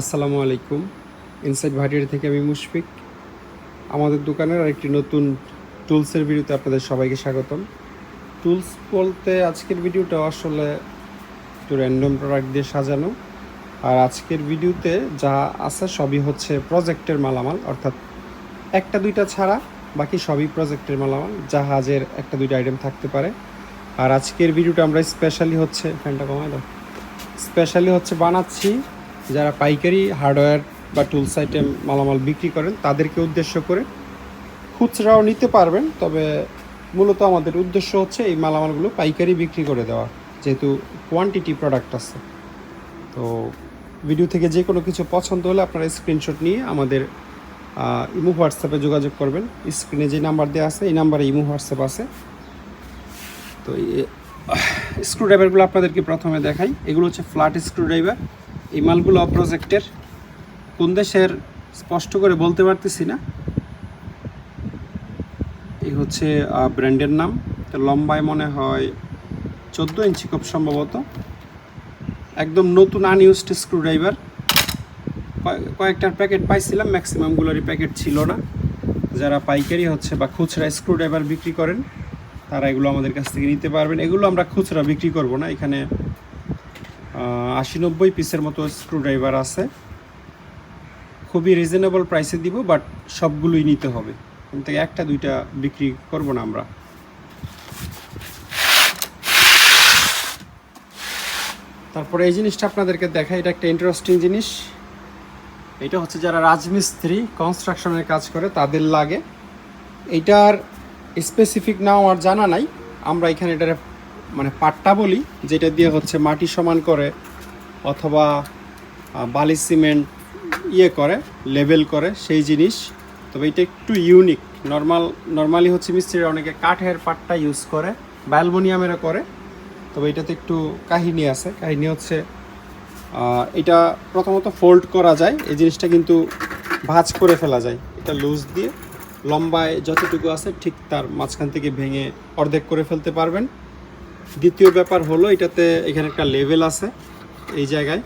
আসসালামু আলাইকুম। ইনসাইড ভাটিয়ারি থেকে আমি মুশফিক। আমাদের দোকানের আরেকটি নতুন টুলসের ভিডিওতে আপনাদের সবাইকে স্বাগতম। টুলস বলতে আজকের ভিডিওটা আসলে একটু র্যান্ডম প্রোডাক্ট দিয়ে সাজানো। আর আজকের ভিডিওতে যা আছে সবই হচ্ছে প্রজেক্টের মালামাল, অর্থাৎ একটা দুইটা ছাড়া বাকি সবই প্রজেক্টের মালামাল, জাহাজের একটা দুইটা আইটেম থাকতে পারে। আর আজকের ভিডিওটা আমরা স্পেশালি হচ্ছে, ফ্যানটা কমায় দাও। স্পেশালি হচ্ছে বানাচ্ছি যারা পাইকারি, হার্ডওয়্যার বা টুলস আইটেম মালামাল বিক্রি করেন, তাদেরকে উদ্দেশ্য করে খুচরাও নিতে পারবেন। তবে মূলত আমাদের উদ্দেশ্য হচ্ছে এই মালামালগুলো পাইকারি বিক্রি করে দেওয়া, যেহেতু কোয়ান্টিটি প্রোডাক্ট আছে। তো ভিডিও থেকে যে কোনো কিছু পছন্দ হলে আপনারা স্ক্রিনশট নিয়ে আমাদের ইমো হোয়াটসঅ্যাপে যোগাযোগ করবেন। স্ক্রিনে যে নাম্বার দেওয়া আছে, এই নাম্বারে ইমো হোয়াটসঅ্যাপ আছে। তো স্ক্রু ড্রাইভারগুলো আপনাদেরকে প্রথমে দেখাই। এগুলো হচ্ছে ফ্ল্যাট স্ক্রু ড্রাইভার এই মালগুলো প্রজেক্টের কোন দেশের স্পষ্ট করে বলতে পারতেছি না। এই হচ্ছে ব্র্যান্ডের নাম। তো লম্বায় মনে হয় চোদ্দ ইঞ্চি খুব সম্ভবত। একদম নতুন আনইউজড স্ক্রু ড্রাইভার কয়েকটার প্যাকেট পাইছিলাম ম্যাক্সিমামগুলোরই প্যাকেট ছিল না। যারা পাইকারি হচ্ছে বা খুচরা স্ক্রু ড্রাইভার বিক্রি করেন, তারা এগুলো আমাদের কাছ থেকে নিতে পারবেন। এগুলো আমরা খুচরা বিক্রি করব না। এখানে আশি নব্বই পিসের মতো স্ক্রু ড্রাইভার আছে। খুবই রিজনেবল প্রাইসে দিব বাট সবগুলোই নিতে হবে। এখান থেকে একটা, দুইটা বিক্রি করব না আমরা। তারপরে এই জিনিসটা আপনাদেরকে দেখাই, এটা একটা ইন্টারেস্টিং জিনিস। এটা হচ্ছে যারা রাজমিস্ত্রি কনস্ট্রাকশনের কাজ করে, তাদের লাগে। এইটার স্পেসিফিক নাম আমার জানা নাই। আমরা এখানে এটার মানে পাট্টা বলি, যেটা দিয়ে হচ্ছে মাটি সমান করে অথবা বালি সিমেন্ট ইয়ে করে, লেবেল করে সেই জিনিস। তবে এটা একটু ইউনিক নর্মাল নর্মালি হচ্ছে মিস্ত্রিরা অনেকে কাঠের পাট্টা ইউজ করে, বা করে। তবে এটাতে একটু কাহিনী আছে। কাহিনী হচ্ছে এটা প্রথমত ফোল্ড করা যায়। এই জিনিসটা কিন্তু ভাঁজ করে ফেলা যায়। এটা লুজ দিয়ে লম্বায় যতটুকু আছে ঠিক তার মাঝখান থেকে ভেঙে অর্ধেক করে ফেলতে পারবেন। দ্বিতীয় ব্যাপার হলো এটাতে এখানে একটা লেভেল আছে এই জায়গায়।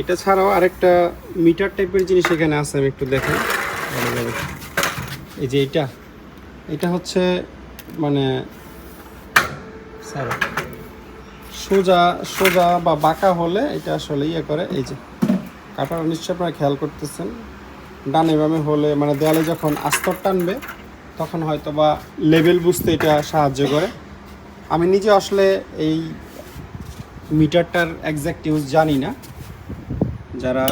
এটা ছাড়াও আরেকটা মিটার টাইপের জিনিস এখানে আছে, আমি একটু দেখাই এই যে এটা এটা হচ্ছে মানে স্যার সোজা সোজা বা বাঁকা হলে এটা আসলে ইয়ে করে। এই যে, কাটার নিশ্চয় আপনারা খেয়াল করতেছেন। ডানে বামে হলে মানে দেওয়ালে যখন আস্তর টানবে, তখন হয়তো বা লেভেল বুঝতে এটা সাহায্য করে। আমি নিজে আসলে এই মিটারটার একজ্যাক্ট ইউজ জানি না। যারা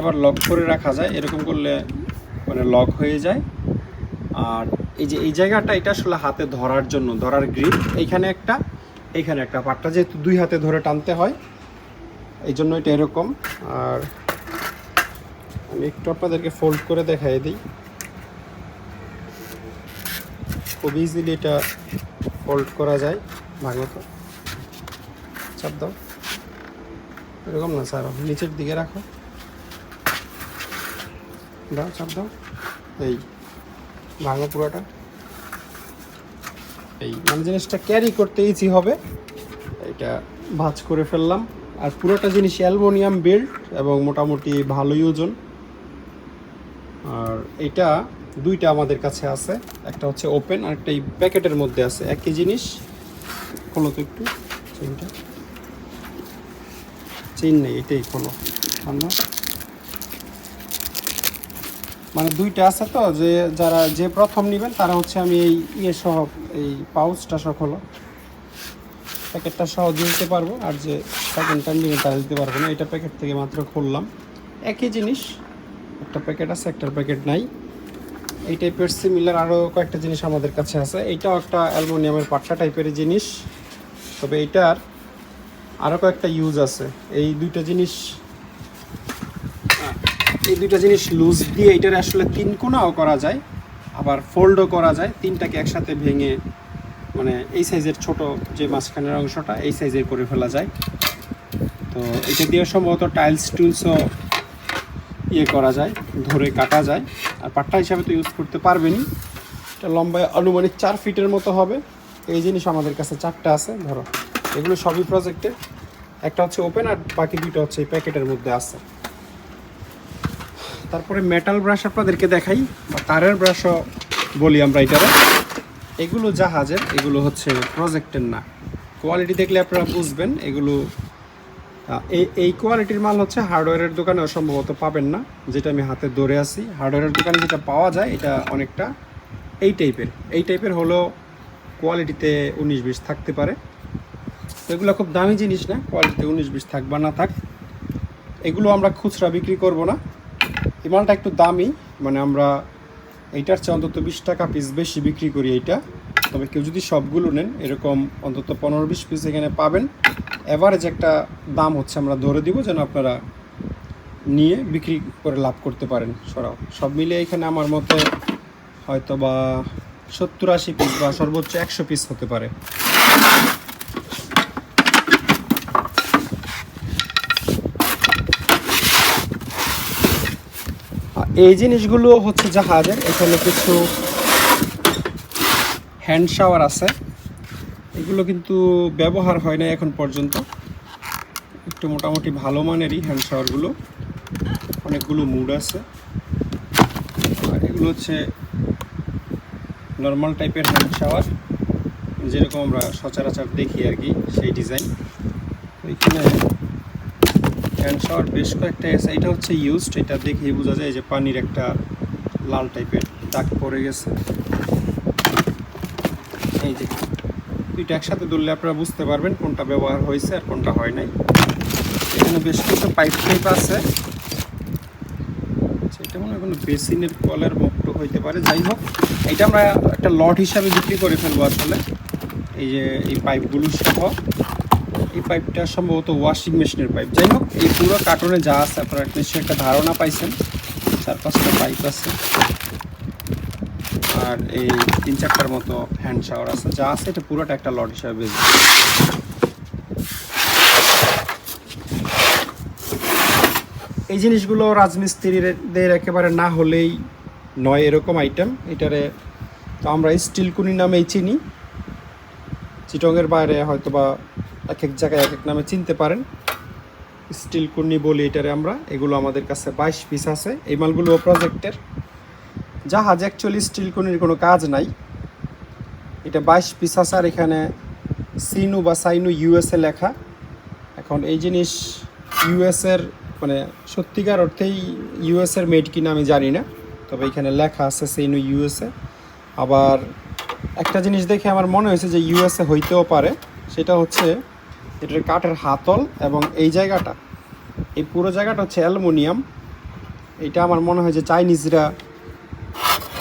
আবার লক করে রাখা যায়, এরকম করলে মানে লক হয়ে যায়। আর এই যে এই জায়গাটা, এটা আসলে হাতে ধরার জন্য, ধরার গ্রিপ এইখানে একটা এইখানে একটা পাটটা যেহেতু দুই হাতে ধরে টানতে হয়, এই জন্য এটা এরকম। আর আমি একটু আপনাদেরকে ফোল্ড করে দেখাই দিই। খুব ইজিলি এটা ফোল্ড করা যায় ভালো তো চাপ দাও। এরকম না স্যার, নিচের দিকে রাখো। দাও, চাপ দাও। এই, ভাঙো পুরোটা। এই মানে জিনিসটা ক্যারি করতে ইজি হবে। এটা ভাঁজ করে ফেললাম। আর পুরোটা জিনিস অ্যালমোনিয়াম বেল্ট এবং মোটামুটি ভালোই ওজন। আর এটা দুইটা আমাদের কাছে আছে, একটা হচ্ছে ওপেন আর একটা এই প্যাকেটের মধ্যে আছে। একই জিনিস, খোলো তো একটু চেনটা চেন নেই, এটাই খোলো। ঠান্ডা। মানে দুইটা আছে তো, যে যারা যে প্রথম নেবেন, তারা হচ্ছে আমি এই ইয়ে সহ, এই পাউচটা সহ হলো প্যাকেটটা সহ দিতে পারব, আর যে সেকেন্ড টাইম নেবেন, তারা দিতে পারব না। এটা প্যাকেট থেকে মাত্র খুললাম। একই জিনিস, একটা প্যাকেট আছে, একটার প্যাকেট নাই। এই টাইপের সিমিলার আরও কয়েকটা জিনিস আমাদের কাছে আছে। এইটাও একটা অ্যালুমিনিয়ামের পাট্টা টাইপের জিনিস। তবে এইটার আরও কয়েকটা ইউজ আছে। এই দুইটা জিনিস, এই দুইটা জিনিস লুজ দিয়ে এটার আসলে তিন কোনাও করা যায়, আবার ফোল্ডও করা যায়। তিনটাকে একসাথে ভেঙে মানে এই সাইজের ছোট যে মাঝখানের অংশটা, এই সাইজের করে ফেলা যায়। তো এটা দিয়ে সম্ভবত টাইলস টুলসও ইয়ে করা যায়, ধরে কাটা যায়। আর পাট্টা হিসাবে তো ইউজ করতে পারবেনই। এটা লম্বায় আনুমানিক চার ফিটের মতো হবে। এই জিনিস আমাদের কাছে চারটা আছে, ধরো। এগুলো সবই প্রজেক্টের একটা হচ্ছে ওপেন আর বাকি দুইটা হচ্ছে এই প্যাকেটের মধ্যে আছে। তারপরে মেটাল ব্রাশ আপনাদেরকে দেখাই, বা তারের ব্রাশও বলি আমরা এটারে। এগুলো জাহাজের, এগুলো হচ্ছে প্রজেক্টের না। কোয়ালিটি দেখলে আপনারা বুঝবেন, এগুলো এই এই কোয়ালিটির মাল হচ্ছে হার্ডওয়্যারের দোকানে সম্ভবত পাবেন না, যেটা আমি হাতে ধরে আছি। হার্ডওয়্যারের দোকানে যেটা পাওয়া যায়, এটা অনেকটা এই টাইপের এই টাইপের হলো কোয়ালিটিতে উনিশ বিশ থাকতে পারে। তো এগুলো খুব দামি জিনিস না কোয়ালিটিতে উনিশ বিশ থাক বা না থাক। এগুলো আমরা খুচরা বিক্রি করব না। এই মালটা একটু দামি মানে আমরা এইটার চেয়ে অন্তত বিশ টাকা পিস বেশি বিক্রি করি এইটা। তবে কেউ যদি সবগুলো নেন, এরকম অন্তত পনেরো বিশ পিস এখানে পাবেন। অ্যাভারেজ একটা দাম হচ্ছে আমরা ধরে দিব যেন আপনারা নিয়ে বিক্রি করে লাভ করতে পারেন সরাও। সব মিলে এখানে আমার মতে হয়তো বা সত্তর আশি পিস বা সর্বোচ্চ একশো পিস হতে পারে। এই জিনিসগুলো হচ্ছে জাহাজের, এখানে কিছু হ্যান্ড শাওয়ার আছে। এগুলো কিন্তু ব্যবহার হয় না এখন পর্যন্ত। একটু মোটামুটি ভালো মানেরই হ্যান্ড শাওয়ারগুলো অনেকগুলো মুড আছে। আর এগুলো হচ্ছে নর্মাল টাইপের হ্যান্ড শাওয়ার যেরকম আমরা সচরাচর দেখি আর কি, সেই ডিজাইন এখানে হ্যান্ড শাওয়ার বেশ কয়েকটা আছে। এটা হচ্ছে ইউজড এটা দেখেই বোঝা যায় যে পানির একটা লাল টাইপের দাগ পড়ে গেছে। এই যে দুইটা একসাথে ধরলে আপনারা বুঝতে পারবেন কোনটা ব্যবহার হয়েছে আর কোনটা হয় নাই। এখানে বেশ কিছু পাইপ টাইপ আছে। আচ্ছা, এটা মনে হয় কোনো বেসিনের কলের মুক্ত হইতে পারে। যাই হোক এটা আমরা একটা লট হিসাবে বিক্রি করে ফেলব আসলে। এই যে এই পাইপগুলো সহ। এই পাইপটা সম্ভবত ওয়াশিং মেশিনের পাইপ। যাই হোক এই পুরো কার্টনে যা আছে আপনারা নিশ্চয়ই একটা ধারণা পাইছেন। চার পাঁচটা পাইপ আছে। আর এই তিন চারটার মতো হ্যান্ড শাওয়ার আছে। যা আছে এটা পুরোটা একটা লট হিসাবে এই জিনিসগুলো রাজমিস্ত্রিদের একেবারে না হলেই নয় এরকম আইটেম এটারে তো আমরা স্টিল কুনি নামেই চিনি। চিটংয়ের বাইরে হয়তো বা এক এক জায়গায় এক এক নামে চিনতে পারেন। স্টিল কুনি বলি এটারে আমরা। এগুলো আমাদের কাছে বাইশ পিস আছে। এই মালগুলো প্রজেক্টের জাহাজ অ্যাকচুয়ালি স্টিল কুনির কোনো কাজ নাই। এটা বাইশ পিস আছে আর এখানে সিনু বা সাইনু ইউএসএ লেখা। এখন এই জিনিস ইউএসের মানে সত্যিকার অর্থেই ইউএসের মেড কিনা আমি জানি না। তবে এখানে লেখা আছে সেইনু ইউএসএ আবার একটা জিনিস দেখে আমার মনে হয়েছে যে ইউএসএ হইতেও পারে, সেটা হচ্ছে এটার কাঠের হাতল এবং এই জায়গাটা। এই পুরো জায়গাটা হচ্ছে অ্যালুমিনিয়াম। এটা আমার মনে হয় যে চাইনিজরা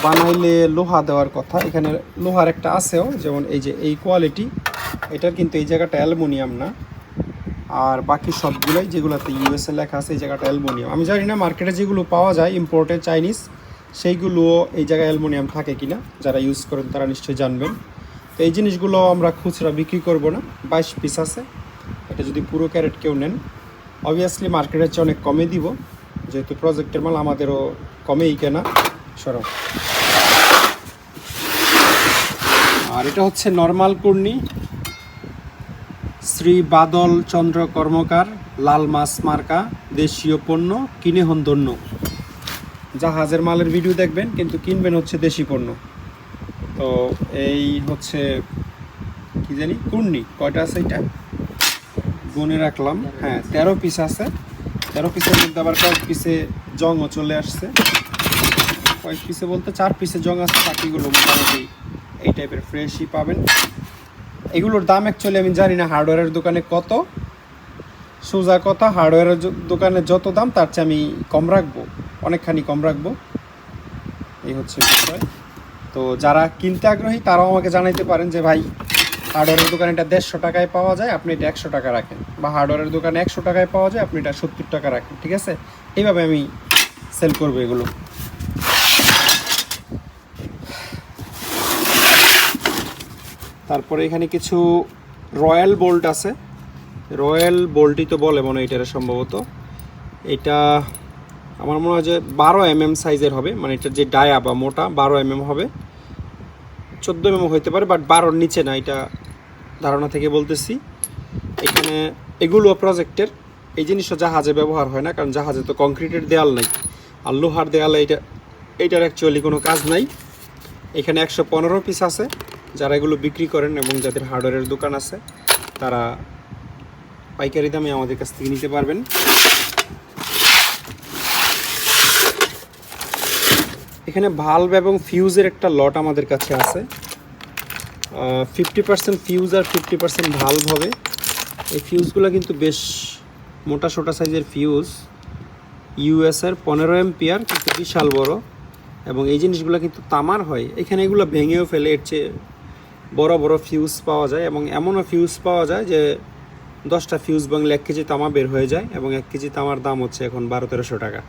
বানাইলে লোহা দেওয়ার কথা। এখানে লোহার একটা আছেও, যেমন এই যে এই কোয়ালিটি এটার কিন্তু এই জায়গাটা অ্যালুমিনিয়াম না। আর বাকি সবগুলোই যেগুলোতে ইউএসএ লেখা আছে, এই জায়গাটা অ্যালুমিনিয়াম। আমি জানি না মার্কেটে যেগুলো পাওয়া যায় ইম্পোর্টেড চাইনিজ সেইগুলোও এই জায়গায় অ্যালুমিনিয়াম থাকে কিনা। যারা ইউজ করেন তারা নিশ্চয়ই জানবেন। তো এই জিনিসগুলো আমরা খুচরা বিক্রি করব না, বাইশ পিস আছে। এটা যদি পুরো ক্যারেট কেউ নেন অবভিয়াসলি মার্কেটের চেয়ে অনেক কমে দিব। যেহেতু প্রজেক্টের মাল আমাদেরও কমেই কেনা। আর এটা হচ্ছে নর্মাল কুর্নি শ্রী বাদল চন্দ্র কর্মকার লাল মাছ মার্কা দেশীয় পণ্য কিনে হন ধন্য জাহাজের মালের ভিডিও দেখবেন, কিন্তু কিনবেন হচ্ছে দেশি পণ্য। তো এই হচ্ছে, কি জানি কুর্নি কয়টা আছে এটা? গুনে রাখলাম হ্যাঁ তেরো পিস আছে। তেরো পিসের মধ্যে আবার কয়েক পিসে জংও চলে আসছে। কয়েক পিসে বলতে চার পিসে জং আছে, বাকিগুলো মোটামুটি এই টাইপের ফ্রেশই পাবেন। এগুলোর দাম অ্যাকচুয়ালি আমি জানি না হার্ডওয়্যারের দোকানে কত? সোজা কথা হার্ডওয়্যারের দোকানে যত দাম, তার চেয়ে আমি কম রাখব, অনেকখানি কম রাখব। এই হচ্ছে বিষয়। তো যারা কিনতে আগ্রহী, তারাও আমাকে জানাইতে পারেন যে, ভাই হার্ডওয়্যারের দোকানে এটা দেড়শো টাকায় পাওয়া যায়, আপনি এটা একশো টাকা রাখেন। বা হার্ডওয়্যারের দোকানে একশো টাকায় পাওয়া যায়, আপনি এটা সত্তর টাকা রাখেন, ঠিক আছে? এইভাবে আমি সেল করব এগুলো। তারপরে এখানে কিছু রয়্যাল বোল্ট আছে। রয়্যাল বোল্টই তো বলে মনে হয় এটার সম্ভবত। এটা আমার মনে হয় যে বারো এম এম সাইজের হবে মানে এটার যে ডায়া বা মোটা বারো এম এম হবে। চোদ্দ এম এম হইতে পারে, বাট বারোর নিচে না, এটা ধারণা থেকে বলতেছি। এখানে এগুলো প্রজেক্টের এই জিনিসটা জাহাজে ব্যবহার হয় না, কারণ জাহাজে তো কংক্রিটের দেয়াল নাই। আর লোহার দেয়ালে এটা এইটার অ্যাকচুয়ালি কোনো কাজ নাই। এখানে একশো পনেরো পিস আছে। যারা এগুলো বিক্রি করেন এবং যাদের হার্ডওয়্যারের দোকান আছে, তারা পাইকারি দামে আমাদের কাছ থেকে নিতে পারবেন। এখানে ভাল্ব এবং ফিউজের একটা লট আমাদের কাছে আছে। ফিফটি পার্সেন্ট ফিউজ আর ফিফটি পার্সেন্ট ভালভ হবে। এই ফিউজগুলো কিন্তু বেশ মোটা সোটা সাইজের ফিউজ ইউএসের পনেরো এমপিয়ার কিন্তু বিশাল বড়। এবং এই জিনিসগুলো কিন্তু তামার হয়। এখানে এগুলো ভেঙেও ফেলে, এর চেয়ে বড় বড় ফিউজ পাওয়া যায় এবং এমনও ফিউজ পাওয়া যায় যে দশটা ফিউজ ভাঙলে এক কেজি তামা বের হয়ে যায় এবং এক কেজি তামার দাম হচ্ছে এখন বারো তেরোশো টাকা।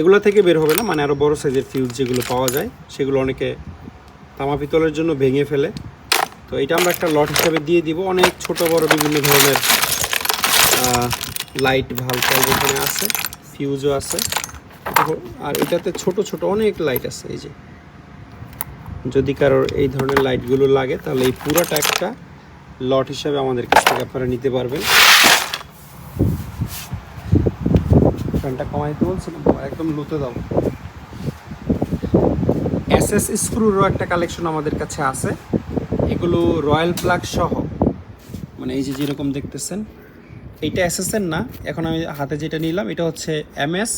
এগুলো থেকে বের হবে না মানে আরও বড় সাইজের ফিউজ যেগুলো পাওয়া যায়, সেগুলো অনেকে তামা পিতলের জন্য ভেঙে ফেলে। তো এটা আমরা একটা লট হিসাবে দিয়ে দিব। অনেক ছোট, বড় বিভিন্ন ধরনের লাইট ভালো এখানে আছে ফিউজও আছে। আর এটাতে ছোট ছোট অনেক লাইট আছে, এই যে। যদি কারোর এই ধরনের লাইটগুলো লাগে, তাহলে এই পুরোটা একটা লট হিসাবে আমাদের কাছ থেকে আপনারা নিতে পারবেন। ফ্যানটা কমাইতে বলছিলাম একদম লুতে দাও। এস এস স্ক্রুরও একটা কালেকশন আমাদের কাছে আছে। এগুলো রয়্যাল প্লাগ সহ। মানে এই যে যেরকম দেখতেছেন, এইটা এস এর না। এখন আমি হাতে যেটা নিলাম, এটা হচ্ছে এম এস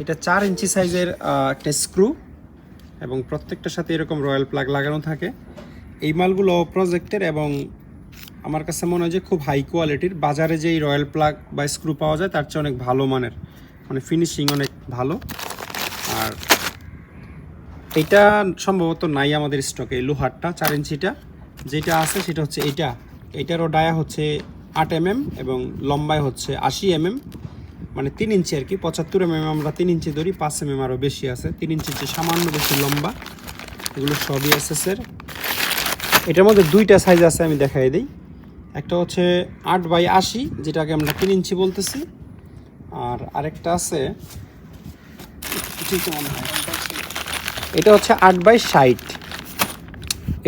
এটা চার ইঞ্চি সাইজের একটা স্ক্রু এবং প্রত্যেকটার সাথে এরকম রয়্যাল প্লাগ লাগানো থাকে। এই মালগুলো প্রজেক্টের এবং আমার কাছে মনে হয় যে খুব হাই কোয়ালিটির বাজারে যেই রয়্যাল প্লাগ বা স্ক্রু পাওয়া যায়, তার চেয়ে অনেক ভালো মানের। মানে ফিনিশিং অনেক ভালো। আর এটা সম্ভবত নাই আমাদের স্টকে এই লোহারটা, চার ইঞ্চিটা। যেটা আছে সেটা হচ্ছে এইটা এটারও ডায়া হচ্ছে আট এমএম এবং লম্বায় হচ্ছে আশি এমএম। মানে তিন ইঞ্চি আর কি, পঁচাত্তর এমএম আমরা তিন ইঞ্চি ধরি, পাঁচ এমএম আরও বেশি আছে। তিন ইঞ্চি চেয়ে সামান্য বেশি লম্বা, এগুলো সবই এসএসের এটার মধ্যে দুইটা সাইজ আছে, আমি দেখাই দিই। একটা হচ্ছে আট বাই আশি, যেটাকে আমরা তিন ইঞ্চি বলতেছি। আর আরেকটা আছে এটা হচ্ছে আট বাই ষাট।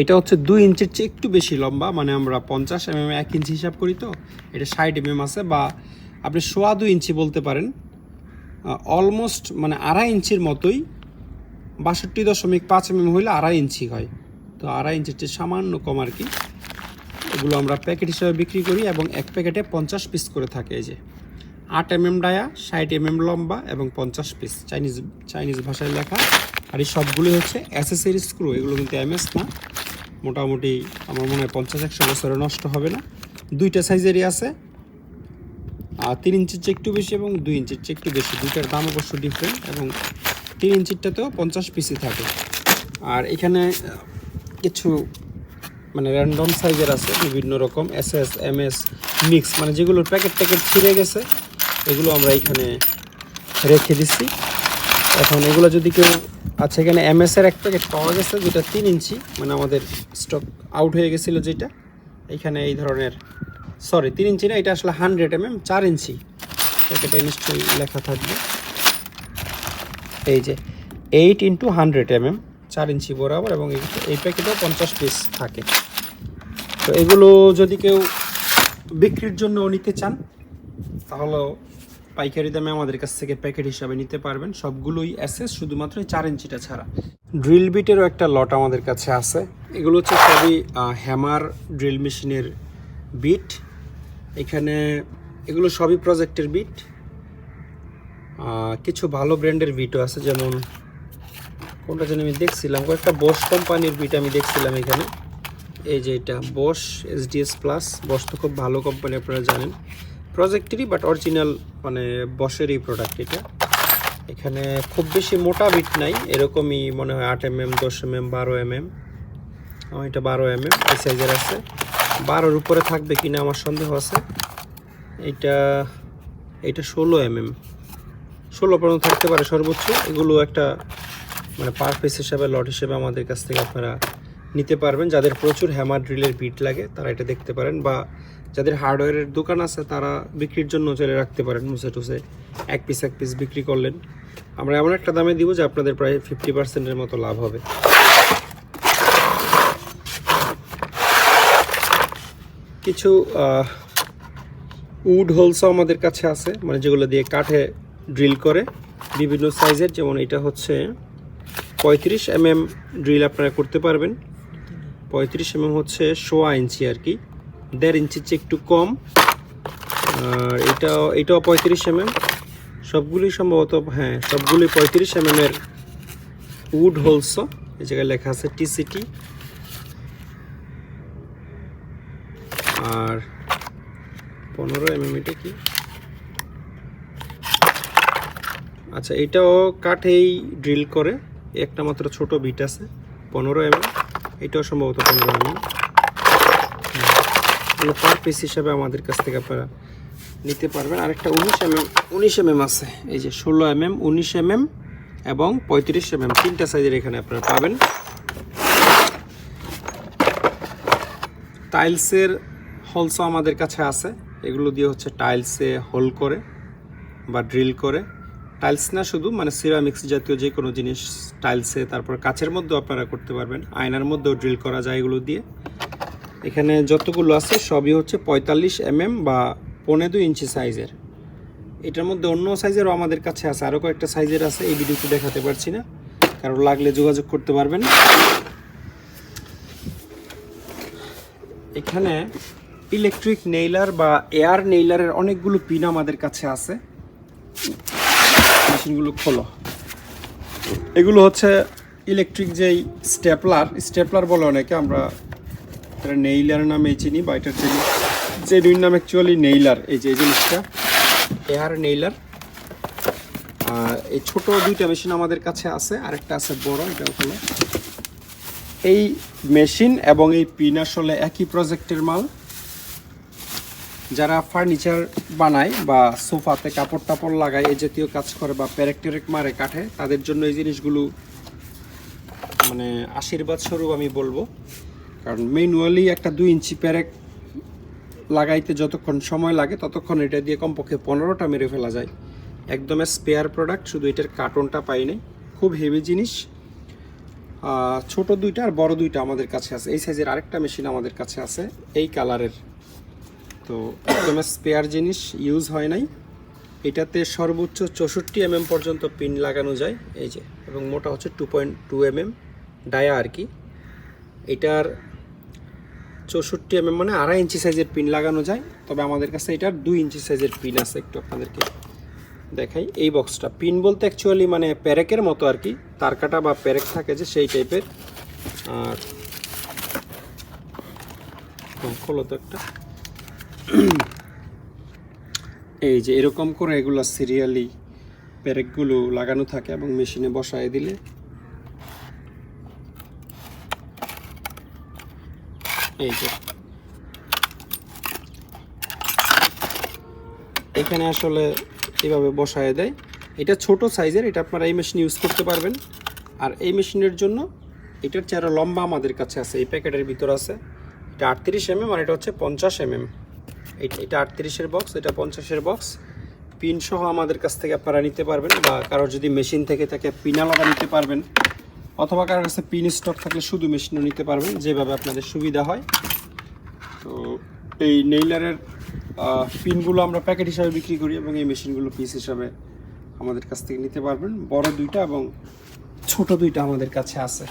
এটা হচ্ছে দুই ইঞ্চির চেয়ে একটু বেশি লম্বা মানে আমরা পঞ্চাশ এম এক ইঞ্চি হিসাব করি তো, এটা ষাট এম আছে বা আপনি সোয়া দুই ইঞ্চি বলতে পারেন অলমোস্ট মানে আড়াই ইঞ্চির মতোই, বাষট্টি দশমিক পাঁচ এম হইলে আড়াই ইঞ্চি হয়। তো আড়াই ইঞ্চির চেয়ে সামান্য কম আর কি। এগুলো আমরা প্যাকেট হিসেবে বিক্রি করি এবং এক প্যাকেটে পঞ্চাশ পিস করে থাকে এই যে। আট এম এম ডায়া, ষাট এম এম লম্বা এবং পঞ্চাশ পিস চাইনিজ চাইনিজ ভাষায় লেখা। আর এই সবগুলোই হচ্ছে অ্যাসেসরি স্ক্রু এগুলো কিন্তু এমএস না। মোটামুটি আমার মনে হয় পঞ্চাশ, একশো বছরে নষ্ট হবে না। দুইটা সাইজেরই আছে। তিন ইঞ্চির চেয়ে একটু বেশি এবং দুই ইঞ্চির চেয়ে একটু বেশি। দুইটার দাম অবশ্য ডিফারেন্ট এবং তিন ইঞ্চিরটাতেও পঞ্চাশ পিসি থাকে। আর এখানে কিছু মানে র্যান্ডম সাইজের আছে, বিভিন্ন রকম S S M S mix মানে যেগুলোর প্যাকেট প্যাকেট ছিঁড়ে গেছে, এগুলো আমরা এখানে রেখে দিচ্ছি। এখন এগুলো যদি কেউ আচ্ছা এখানে এম এর এক প্যাকেট পাওয়া গেছে, যেটা তিন ইঞ্চি মানে আমাদের স্টক আউট হয়ে গেছিল যেটা, এখানে এই ধরনের সরি তিন ইঞ্চি না, এটা আসলে হান্ড্রেড এম এম চার ইঞ্চি। প্যাকেটে নিশ্চয়ই লেখা থাকবে। এই যে eight into hundred M M চার ইঞ্চি বরাবর এবং এই- প্যাকেটেও পঞ্চাশ পিস থাকে। তো এগুলো যদি কেউ বিক্রির জন্য নিতে চান তাহলে পাইকারি দামে আমাদের কাছ থেকে প্যাকেট হিসাবে নিতে পারবেন। সবগুলোই অ্যাসেস শুধুমাত্র চার ইঞ্চিটা ছাড়া। ড্রিল বিটেরও একটা লট আমাদের কাছে আছে। এগুলো হচ্ছে সবই হ্যামার ড্রিল মেশিনের বিট এখানে এগুলো সবই প্রজেক্টের বিট কিছু ভালো ব্র্যান্ডের বিটও আছে, যেমন কোনটা যেন আমি দেখছিলাম, কয়েকটা বস কোম্পানির বিট আমি দেখছিলাম এখানে। এই যে এটা বস এসডিএস প্লাস বস তো খুব ভালো কোম্পানি আপনারা জানেন। প্রজেক্টেরই বাট অরিজিনাল মানে বসেরই প্রোডাক্ট এটা। এখানে খুব বেশি মোটা বিট নাই, এরকমই মনে হয় আট এম এম দশ এম এম বারো এম এম এটা বারো এম এম এই সাইজের আছে। বারোর উপরে থাকবে কিনা আমার সন্দেহ আছে। এটা এটা ষোলো এম এম ষোলো পর্যন্ত থাকতে পারে সর্বোচ্চ। এগুলো একটা মানে পার পিস হিসাবে, লট হিসেবে আমাদের কাছ থেকে আপনারা নিতে পারবেন। যাদের প্রচুর হ্যামার ড্রিলের বিট লাগে, তারা এটা দেখতে পারেন। বা যাদের হার্ডওয়্যারের দোকান আছে, তারা বিক্রির জন্য চলে রাখতে পারেন। মুছে টুসে এক পিস এক পিস বিক্রি করলেন। আমরা এমন একটা দামে দিব যে আপনাদের প্রায় ফিফটি পার্সেন্টের মতো লাভ হবে। কিছু উড হোলসও আমাদের কাছে আছে মানে যেগুলো দিয়ে কাঠে ড্রিল করে বিভিন্ন সাইজের যেমন এটা হচ্ছে পঁয়ত্রিশ এম এম ড্রিল আপনারা করতে পারবেন। পঁয়ত্রিশ এম এম হচ্ছে সোয়া ইঞ্চি আর কি, দেড় ইঞ্চির চেয়ে একটু কম। আর এটাও এটাও পঁয়ত্রিশ এম এম সবগুলোই সম্ভবত হ্যাঁ সবগুলি পঁয়ত্রিশ এম এর উড হোলসো এই জায়গায় লেখা আছে টিসিটি আর পনেরো এম এম এটা কি? আচ্ছা এটাও কাঠেই ড্রিল করে। একটা মাত্র ছোট বিট আছে, পনেরো এম এম এটাও সম্ভবত পনেরো এম এম এগুলো পার পিস হিসাবে আমাদের কাছ থেকে আপনারা নিতে পারবেন। আরেকটা উনিশ এম এম উনিশ এম এম আছে। এই যে ষোলো এম এম উনিশ এম এম এবং পঁয়ত্রিশ এম এম তিনটা সাইজের এখানে আপনারা পাবেন। টাইলসের হোলসও আমাদের কাছে আছে। এগুলো দিয়ে হচ্ছে টাইলসে হোল করে বা ড্রিল করে। টাইলস না শুধু মানে সিরামিক্স জাতীয় যে কোনো জিনিস টাইলসে তারপর কাচের মধ্যেও আপনারা করতে পারবেন। আয়নার মধ্যেও ড্রিল করা যায় এগুলো দিয়ে। এখানে যতগুলো আছে, সবই হচ্ছে পঁয়তাল্লিশ এমএম বা পৌনে দুই ইঞ্চি সাইজের এটার মধ্যে অন্য সাইজেরও আমাদের কাছে আছে। আরও কয়েকটা সাইজের আছে, এই ভিডিওতে দেখাতে পারছি না। কারণ লাগলে যোগাযোগ করতে পারবেন। এখানে ইলেকট্রিক নেইলার বা এয়ার নেইলারের অনেকগুলো পিন আমাদের কাছে আছে। মেশিনগুলো খোলো। এগুলো হচ্ছে ইলেকট্রিক যেই স্টেপলার স্টেপলার বলে অনেকে আমরা এটা নেইলার নামে চিনি বা এটার চিনি জেনুইন নাম অ্যাকচুয়ালি নেইলার, এই যে জিনিসটা, এয়ার নেইলার। আর এই ছোট দুইটা মেশিন আমাদের কাছে আছে, আরেকটা আছে বড় এটা হলো এই মেশিন এবং এই পিন আসলে একই প্রজেক্টের মাল। যারা ফার্নিচার বানায় বা সোফাতে কাপড় টাপড় লাগায় এই জাতীয় কাজ করে বা প্যারেক টেরেক মারে কাঠে, তাদের জন্য এই জিনিসগুলো মানে আশীর্বাদ স্বরূপ আমি বলব। কারণ ম্যানুয়ালি একটা দুই ইঞ্চি প্যারেক লাগাইতে যতক্ষণ সময় লাগে, ততক্ষণ এটা দিয়ে কমপক্ষে পনেরোটা মেরে ফেলা যায়। একদম স্পেয়ার প্রোডাক্ট শুধু এটার কার্টনটা পাই খুব হেভি জিনিস। ছোট দুইটা আর বড় দুইটা আমাদের কাছে আছে। এই সাইজের আরেকটা মেশিন আমাদের কাছে আছে, এই কালারের তো একদম স্পেয়ার জিনিস ইউজ হয় নাই। এটাতে সর্বোচ্চ চৌষট্টি এমএম পর্যন্ত পিন লাগানো যায় এই যে এবং মোটা হচ্ছে two point two M M dia আর কি। এটার চৌষট্টি এমএম মানে আড়াই ইঞ্চি সাইজের পিন লাগানো যায় তবে আমাদের কাছে এটার দুই ইঞ্চি সাইজের পিন আছে একটু আপনাদেরকে দেখাই। এই বক্সটা পিন বলতে অ্যাকচুয়ালি মানে প্যারেকের মতো আর কি তার কাটা বা প্যারেক থাকে যে সেই টাইপের। আর হুম, খোলো তো একটা। এই যে এরকম করে এগুলো সিরিয়ালি প্যারেকগুলো লাগানো থাকে এবং মেশিনে বসায় দিলে। এই যে। এখানে আসলে এভাবে বসায় দেয়। এটা ছোট সাইজের, এটা আপনারা এই মেশিন ইউজ করতে পারবেন। আর এই মেশিনের জন্য এটার চেয়ে লম্বা আমাদের কাছে আছে, এই প্যাকেটের ভিতর আছে। এটা আটত্রিশ এমএম আর এটা হচ্ছে পঞ্চাশ এমএম। এটা আটত্রিশের বক্স এটা পঞ্চাশের বক্স পিন সহ আমাদের কাছ থেকে আপনারা নিতে পারবেন বা কারোর যদি মেশিন থেকে থাকে পিন আলাদা নিতে পারবেন। অথবা কারোর কাছে পিন স্টক থাকলে শুধু মেশিনও নিতে পারবেন, যেভাবে আপনাদের সুবিধা হয়। তো এই নেইলারের পিনগুলো আমরা প্যাকেট হিসাবে বিক্রি করি এবং এই মেশিনগুলো পিস হিসাবে আমাদের কাছ থেকে নিতে পারবেন। বড় দুইটা এবং ছোট দুইটা আমাদের কাছে আছে।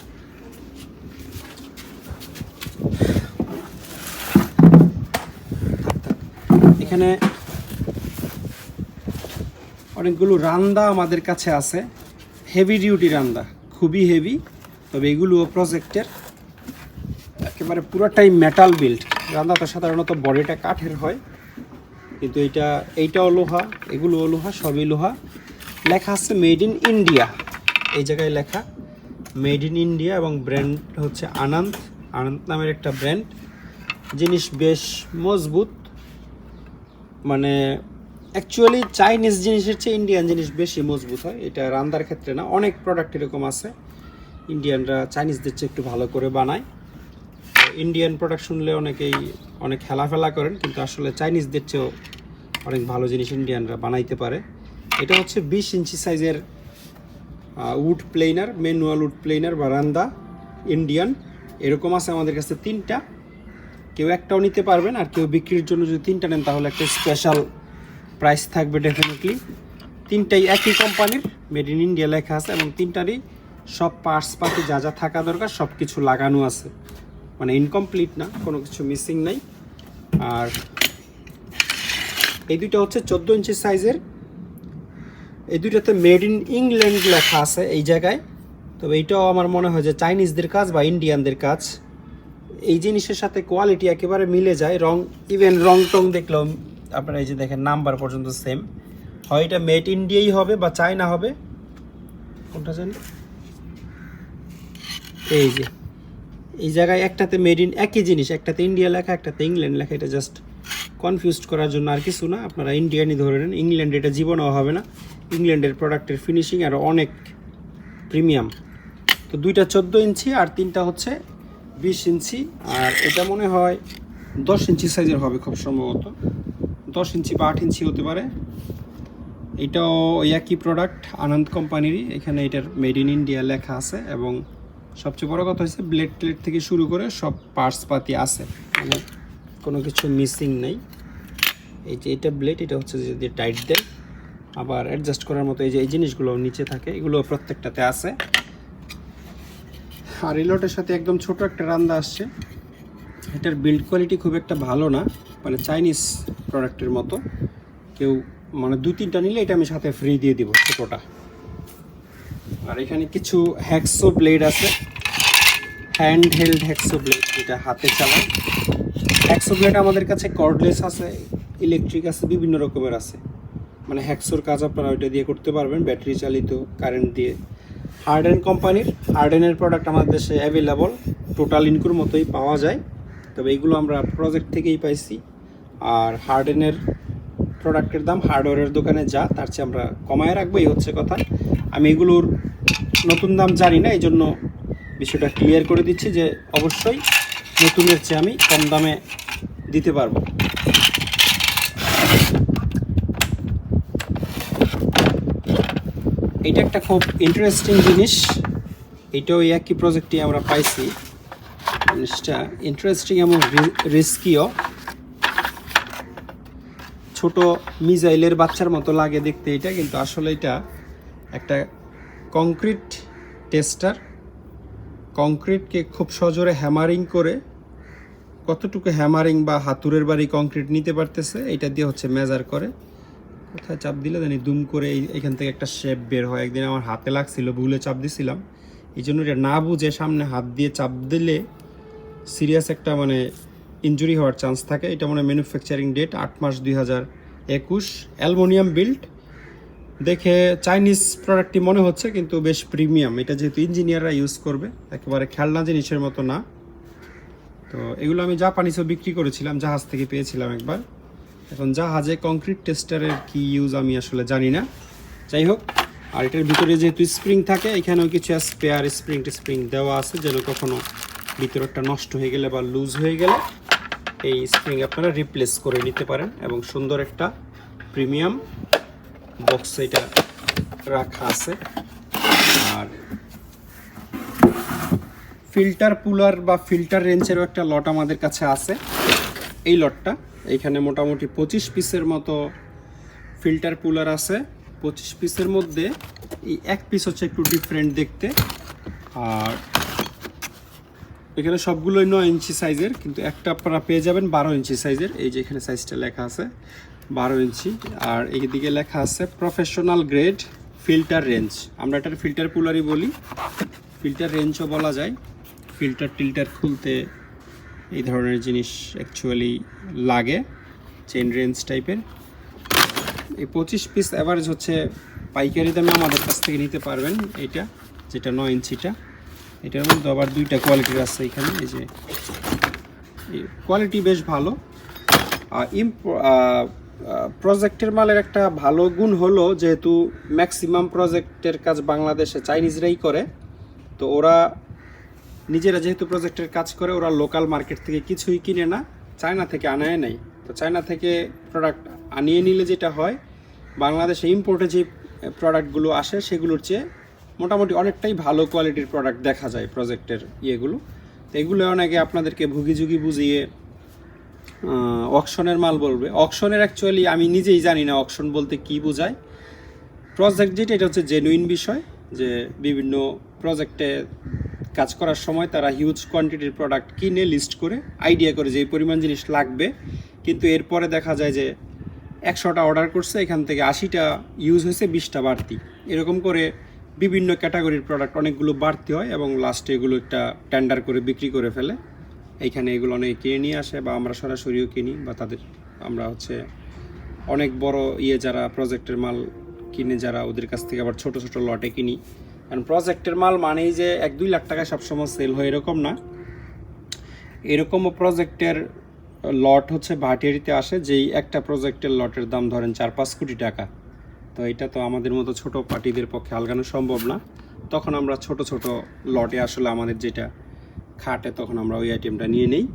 এখানে অনেকগুলো রান্দা আমাদের কাছে আছে। হেভি ডিউটি রান্দা, খুবই হেভি তবে এগুলো প্রজেক্টের একেবারে পুরোটাই মেটাল বিল্ড রান্দা তো সাধারণত বডিটা কাঠের হয়, কিন্তু এটা এইটাও লোহা, এগুলোও লোহা, সবই লোহা। লেখা আছে মেড ইন ইন্ডিয়া এই জায়গায় লেখা মেড ইন ইন্ডিয়া এবং ব্র্যান্ড হচ্ছে আনন্দ আনন্দ নামের একটা ব্র্যান্ড জিনিস বেশ মজবুত মানে অ্যাকচুয়ালি চাইনিজ জিনিসের চেয়ে ইন্ডিয়ান জিনিস বেশি মজবুত হয়। এটা রান্নার ক্ষেত্রে না, অনেক প্রোডাক্ট এরকম আছে। ইন্ডিয়ানরা চাইনিজদের চেয়ে একটু ভালো করে বানায়। ইন্ডিয়ান প্রোডাক্ট শুনলে অনেকেই অনেক খেলাফেলা করেন, কিন্তু আসলে চাইনিজদের চেয়েও অনেক ভালো জিনিস ইন্ডিয়ানরা বানাইতে পারে। এটা হচ্ছে বিশ ইঞ্চি সাইজের wood planer manual wood planer বা রান্দা ইন্ডিয়ান এরকম আছে আমাদের কাছে তিনটা। কেউ একটাও নিতে পারবেন আর কেউ বিক্রির জন্য যদি তিনটা নেন, তাহলে একটা স্পেশাল প্রাইস থাকবে ডেফিনেটলি তিনটাই একই কোম্পানির মেড ইন ইন্ডিয়া লেখা আছে এবং তিনটারই সব পার্টস পাতি যা যা থাকা দরকার সব কিছু লাগানো আছে। মানে ইনকমপ্লিট না, কোনো কিছু মিসিং নাই। আর এই দুইটা হচ্ছে চোদ্দ ইঞ্চি সাইজের এই দুইটাতে মেড ইন ইংল্যান্ড লেখা আছে এই জায়গায়। তবে এইটাও আমার মনে হয় যে চাইনিজদের কাজ বা ইন্ডিয়ানদের কাজ। এই জিনিসের সাথে কোয়ালিটি একেবারে মিলে যায়, রং ইভেন রং টং দেখলেও আপনারা এই যে দেখেন নাম্বার পর্যন্ত সেম হয় এটা মেড ইন্ডিয়াই হবে বা চায়না হবে? কোনটা জানি? এই যে, এই জায়গায় একটাতে মেড ইন একই জিনিস, একটাতে ইন্ডিয়া লেখা, একটাতে ইংল্যান্ড লেখা, এটা জাস্ট কনফিউজ করার জন্য আর কিছু না। আপনারা ইন্ডিয়ানই ধরে নেন ইংল্যান্ড এটা জীবনেও হবে না। ইংল্যান্ডের প্রোডাক্টের ফিনিশিং আর অনেক প্রিমিয়াম তো দুইটা চোদ্দ ইঞ্চি আর তিনটা হচ্ছে বিশ ইঞ্চি, আর এটা মনে হয় দশ ইঞ্চি সাইজের হবে খুব সম্ভবত। দশ ইঞ্চি বা আট ইঞ্চি হতে পারে। এটাও ওই একই প্রোডাক্ট আনন্দ কোম্পানিরই। এখানে এটার মেড ইন ইন্ডিয়া লেখা আছে এবং সবচেয়ে বড় কথা হচ্ছে ব্লেড প্লেট থেকে শুরু করে সব পার্টস পাতি আছে। মানে কোনো কিছু মিসিং নেই। এই যে এটা ব্লেড এটা হচ্ছে যদি টাইট দেয়। আবার অ্যাডজাস্ট করার মতো এই যে, এই জিনিসগুলো নিচে থাকে, এগুলো প্রত্যেকটাতে আছে। আর রিলোটের সাথে একদম ছোট একটা রান্দা আসছে। এটার বিল্ড কোয়ালিটি খুব একটা ভালো না মানে চাইনিজ প্রোডাক্টের মতো। কেউ মানে দু তিনটা নিলে এটা আমি সাথে ফ্রি দিয়ে দিব ছোটোটা। আর এখানে কিছু হ্যাক্সো ব্লেড আছে। হ্যান্ড হেল্ড হ্যাক্সো ব্লেড যেটা হাতে চালায়। হ্যাক্সো ব্লেড আমাদের কাছে কর্ডলেস আছে ইলেকট্রিক আছে, বিভিন্ন রকমের আছে। মানে হ্যাক্সোর কাজ আপনারা ওইটা দিয়ে করতে পারবেন ব্যাটারি চালিত কারেন্ট দিয়ে। হার্ডেন কোম্পানির হার্ডেনের প্রোডাক্ট আমাদের দেশে অ্যাভেলেবল টোটাল ইনকুর মতোই পাওয়া যায়। তবে এইগুলো আমরা প্রজেক্ট থেকেই পাইছি। আর হার্ডেনের প্রোডাক্টের দাম হার্ডওয়্যারের দোকানে যা, তার চেয়ে আমরা কমায় রাখব, এই হচ্ছে কথা। আমি এগুলোর নতুন দাম জানি না এই জন্য বিষয়টা ক্লিয়ার করে দিচ্ছি যে অবশ্যই নতুনের চেয়ে আমি কম দামে দিতে পারব। এটা একটা খুব ইন্টারেস্টিং জিনিস। এটাও একই প্রজেক্টে আমরা পাইছি। জিনিসটা ইন্টারেস্টিং এবং রিস্কিও ছোট মিজাইলের বাচ্চার মতো লাগে দেখতে এটা, কিন্তু আসলে এটা একটা কংক্রিট টেস্টার কংক্রিটকে খুব সজোরে হ্যামারিং করে কতটুকু হ্যামারিং বা হাতুরের বাড়ি কংক্রিট নিতে পারতেছে, এটা দিয়ে হচ্ছে মেজার করে। কোথায় চাপ দিলে জানি, দুম করে এখান থেকে একটা শেপ বের হয়। একদিন আমার হাতে লাগছিল, ভুলে চাপ দিছিলাম। এই জন্য এটা না বুঝে সামনে হাত দিয়ে চাপ দিলে সিরিয়াস একটা মানে ইনজুরি হওয়ার চান্স থাকে। এটা মানে ম্যানুফ্যাকচারিং ডেট আট মাস দুই হাজার একুশ। অ্যালমোনিয়াম বিল্ড দেখে চাইনিজ প্রোডাক্টটি মনে হচ্ছে, কিন্তু বেশ প্রিমিয়াম এটা যেহেতু ইঞ্জিনিয়াররা ইউজ করবে, একেবারে খেলনা জিনিসের মতো না। তো এগুলো আমি জাপানিসও বিক্রি করেছিলাম, জাহাজ থেকে পেয়েছিলাম একবার। এখন জাহাজে কংক্রিট টেস্টারের কি ইউজ আমি আসলে জানি না। যাই হোক, আর এটার ভিতরে যেহেতু স্প্রিং থাকে, এখানেও কিছু স্পেয়ার স্প্রিং স্প্রিং দেওয়া আছে, যেন কখনো ভিতরটা নষ্ট হয়ে গেলে বা লুজ হয়ে গেলে এই স্প্রিং আপনারা রিপ্লেস করে নিতে পারেন এবং সুন্দর একটা প্রিমিয়াম বক্স এটা রাখা আছে। আর ফিল্টার পুলার বা ফিল্টার রেঞ্চেরও একটা লট আমাদের কাছে আছে। এই লটটা এইখানে মোটামুটি পঁচিশ পিসের মতো ফিল্টার পুলার আছে। পঁচিশ পিসের মধ্যে এই এক পিস হচ্ছে একটু ডিফারেন্ট দেখতে। আর এখানে সবগুলোই নয় ইঞ্চি সাইজের, কিন্তু একটা আপনারা পেয়ে যাবেন বারো ইঞ্চি সাইজের। এই যে এখানে সাইজটা লেখা আছে, বারো ইঞ্চি। আর এইদিকে লেখা আছে প্রফেশনাল গ্রেড ফিল্টার রেঞ্জ আমরা এটার ফিল্টার পুলারই বলি। ফিল্টার রেঞ্জও বলা যায়। ফিল্টার টিল্টার খুলতে এই ধরনের জিনিস অ্যাকচুয়ালি লাগে চেন রেঞ্জ টাইপের এই পঁচিশ পিস অ্যাভারেজ হচ্ছে পাইকারি দামে আমাদের কাছ থেকে নিতে পারবেন এইটা, যেটা নয় ইঞ্চিটা এটার মধ্যে আবার দুইটা কোয়ালিটির আছে এখানে, এই যে কোয়ালিটি বেশ ভালো। আর প্রজেক্টের মালের একটা ভালো গুণ হলো যেহেতু ম্যাক্সিমাম প্রজেক্টের কাজ বাংলাদেশে চাইনিজরাই করে, তো ওরা নিজেরা যেহেতু প্রজেক্টের কাজ করে, ওরা লোকাল মার্কেট থেকে কিছুই কিনে না চায়না থেকে আনায় নেই তো চায়না থেকে প্রোডাক্ট আনিয়ে নিলে যেটা হয়, বাংলাদেশে ইম্পোর্টে যে প্রোডাক্টগুলো আসে, সেগুলোর চেয়ে মোটামুটি অনেকটাই ভালো কোয়ালিটির প্রোডাক্ট দেখা যায় প্রজেক্টের ইয়েগুলো। তো এগুলো অনেকে আপনাদেরকে ভুগি ঝুগি বুঝিয়ে অকশনের মাল বলবে। অকশনের অ্যাকচুয়ালি আমি নিজেই জানি না অকশন বলতে কি বোঝায়। প্রজেক্ট যেটা, এটা হচ্ছে জেনুইন বিষয়, যে বিভিন্ন প্রজেক্টে কাজ করার সময় তারা হিউজ কোয়ান্টিটির প্রোডাক্ট কিনে লিস্ট করে আইডিয়া করে যে এই পরিমাণ জিনিস লাগবে। কিন্তু এরপরে দেখা যায় যে একশোটা অর্ডার করছে, এখান থেকে আশিটা ইউজ হয়েছে, বিশটা বাড়তি। এরকম করে বিভিন্ন ক্যাটাগরির প্রোডাক্ট অনেকগুলো বাড়তি হয় এবং লাস্টে এগুলো একটা টেন্ডার করে বিক্রি করে ফেলে। এইখানে এগুলো অনেক কিনে নিয়ে আসে বা আমরা সরাসরিও কিনি বা তাদের, আমরা হচ্ছে অনেক বড় ইয়ে যারা প্রজেক্টের মাল কিনে যারা ওদের কাছ থেকে আবার ছোট ছোট লটে কিনি। কারণ প্রজেক্টের মাল মানেই যে এক দুই লাখ টাকায় সবসময় সেল হয় এরকম না। এরকমও প্রজেক্টের লট হচ্ছে ভাটিয়ারিতে আসে যেই একটা প্রজেক্টের লটের দাম ধরেন চার পাঁচ কোটি টাকা। তো এটা তো আমাদের মতো ছোট পার্টিদের পক্ষে আলগানো সম্ভব না। তখন আমরা ছোট ছোট লটে আসলে আমাদের যেটা খাটে তখন আমরা ওই আইটেমটা নিয়ে নেই।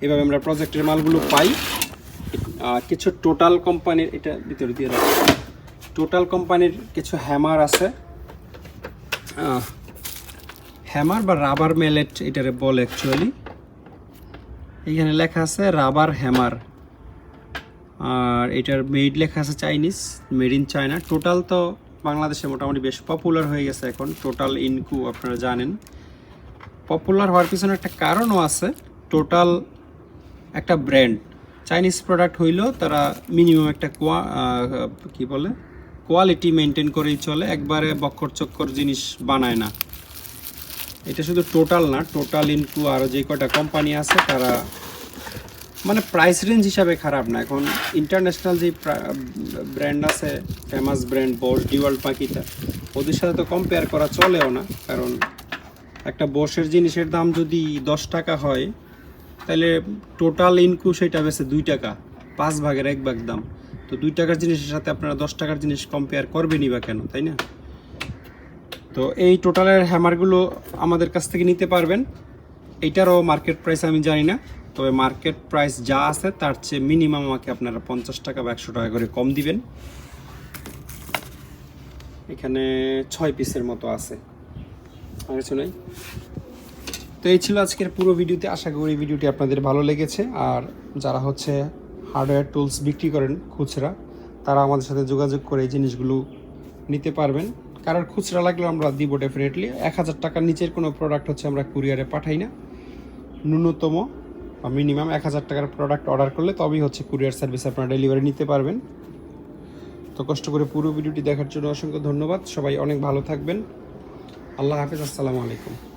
এভাবে আমরা প্রজেক্টের মালগুলো পাই। আহ, কিছু টোটাল কোম্পানির এটা ভিতরে দিয়ে রাখি। টোটাল কোম্পানির কিছু হ্যামার আছে। হ্যামার বা রাবার মেলেট এটারে বলে অ্যাকচুয়ালি এখানে লেখা আছে রাবার হ্যামার। আর এটার মেড লেখা আছে Chinese, made in China. Total তো বাংলাদেশে মোটামুটি বেশ পপুলার হয়ে গেছে এখন। টোটাল ইনকু আপনারা জানেন। পপুলার হওয়ার পিছনে একটা কারণও আছে। টোটাল একটা ব্র্যান্ড। চাইনিজ প্রোডাক্ট হইলেও তারা মিনিমাম একটা কোয়া কি বলে? কোয়ালিটি মেনটেন করেই চলে, একবারে বক্কর চক্কর জিনিস বানায় না। এটা শুধু টোটাল না টোটাল ইনকু আরও যে কটা কোম্পানি আছে তারা মানে প্রাইস রেঞ্জ হিসাবে খারাপ না। এখন ইন্টারন্যাশনাল যে ব্র্যান্ড আছে ফেমাস ব্র্যান্ড বস ডিওয়ার্ল্ড পাখিটা, ওদের সাথে তো কম্পেয়ার করা চলেও না। কারণ একটা বসের জিনিসের দাম যদি দশ টাকা হয়, তাহলে টোটাল ইনকু সেটা বেছে দুই টাকা, পাঁচ ভাগের এক ভাগ দাম। তো দুই টাকার জিনিসের সাথে আপনারা দশ টাকার জিনিস কম্পেয়ার করবেনই বা কেন, তাই না? তো এই টোটালের হ্যামারগুলো আমাদের কাছ থেকে নিতে পারবেন। এইটারও মার্কেট প্রাইস আমি জানি না, তবে মার্কেট প্রাইস যা আছে তার চেয়ে মিনিমাম আমাকে আপনারা পঞ্চাশ টাকা বা একশো টাকা করে কম দিবেন। এখানে ছয় পিসের মতো আছে। তো এই ছিল আজকের পুরো ভিডিওতে আশা করি ভিডিওটি আপনাদের ভালো লেগেছে। আর যারা হচ্ছে হার্ডওয়্যার টুলস বিক্রি করেন খুচরা। তারা আমাদের সাথে যোগাযোগ করে এই জিনিসগুলো নিতে পারবেন। কারোর খুচরা লাগলে আমরা দিব ডেফিনেটলি এক হাজার টাকার নিচের কোনো প্রোডাক্ট হচ্ছে আমরা কুরিয়ারে পাঠাই না। ন্যূনতম মিনিমাম এক হাজার টাকার প্রোডাক্ট অর্ডার করলে তবেই হচ্ছে কুরিয়ার সার্ভিস আপনারা ডেলিভারি নিতে পারবেন। তো কষ্ট করে পুরো ভিডিওটি দেখার জন্য অসংখ্য ধন্যবাদ। সবাই অনেক ভালো থাকবেন। আল্লাহ হাফিজ। আসসালামু আলাইকুম।